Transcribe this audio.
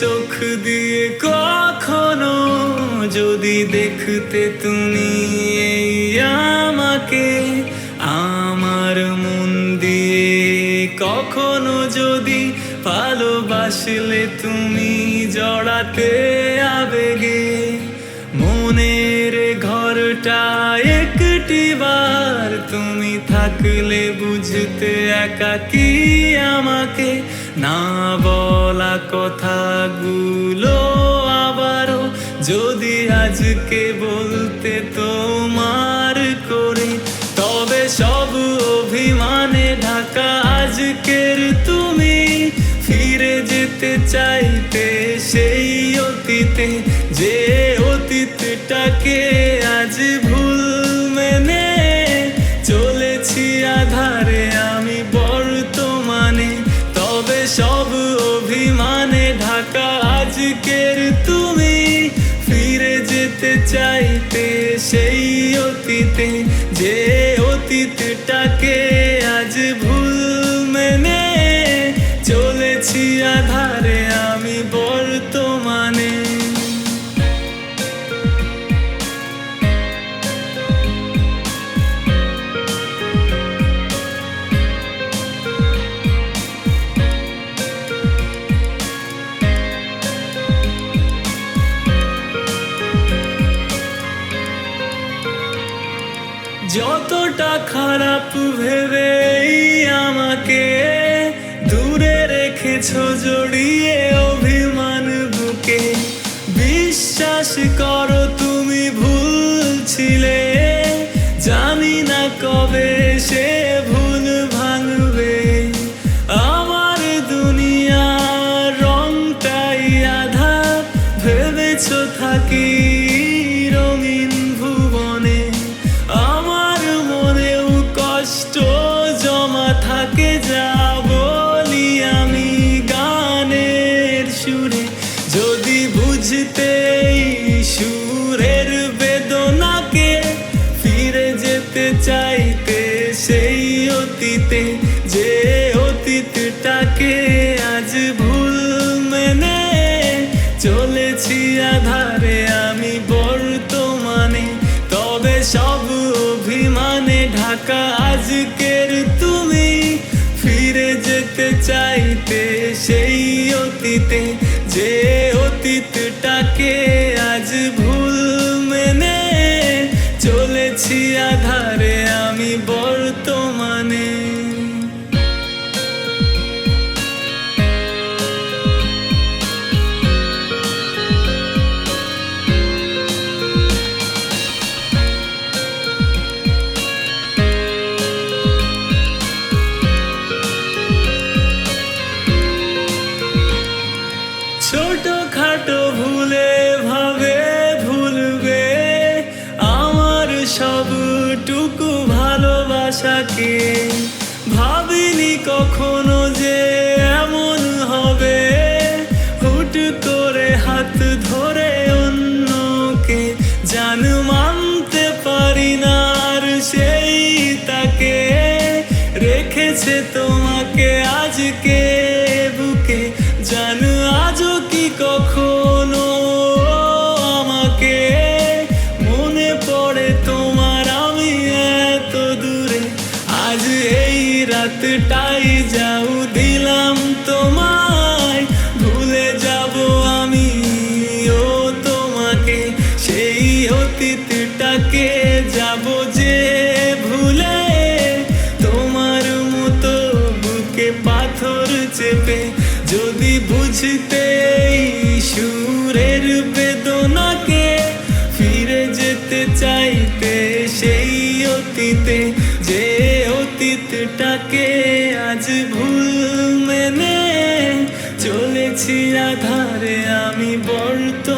চোখ দিয়ে কখনো যদি দেখতে তুমি এই আমাকে, আমার মন দিয়ে কখনো যদি ভালোবাসলে তুমি জড়াতে আবেগে, মনের ঘরটা একটি বার তুমি থাকলে বুঝতে একাকি আমাকে? না বলা কথাগুলো আবারও যদি আজকে বলতে তোমার করে, তবে সব অভিমানে ঢাকা আজকের তুমি। ফিরে যেতে চাইতে সেই অতীতে, যে অতীতটাকে আজকের তুমি ফিরে যেতে চাইতে সেই অতীতে যে অতীতটাকে যতটা খারাপ ভেবে আমাকে দূরে রেখেছ জড়িয়ে অভিমান বুকে। বিশ্বাস করো তুমি ভুলছিলে এই সুরের বেদনাকে ফিরে যেতে চাইতে সেই অতীতে, যে অতীতটাকে আজ ভুল মেনে চলেছি আধারে আমি বর্তমানে। তবে সব অভিমানে ঢাকা আজকের তুমি ফিরে যেতে চাইতে সেই অতীতে যে অতীতটাকে আজ ভুল মেনে চলেছি আধারে আমি বর্তমানে। সবটুকু ভালোবাসাকে ভাবিনি কখনো যে এমন হবে। হুট করে হাত ধরে অন্যকে জান মানতে পারি না, আর সেই তাকে রেখেছে তোমাকে আজকে বুকে। জান বুঝতে সুরের বেদনাকে ফিরে যেতে চাইতে সেই অতীতে, যে অতীতটাকে আজ ভুল মেনে চলেছি আধারে। আমি বর্ত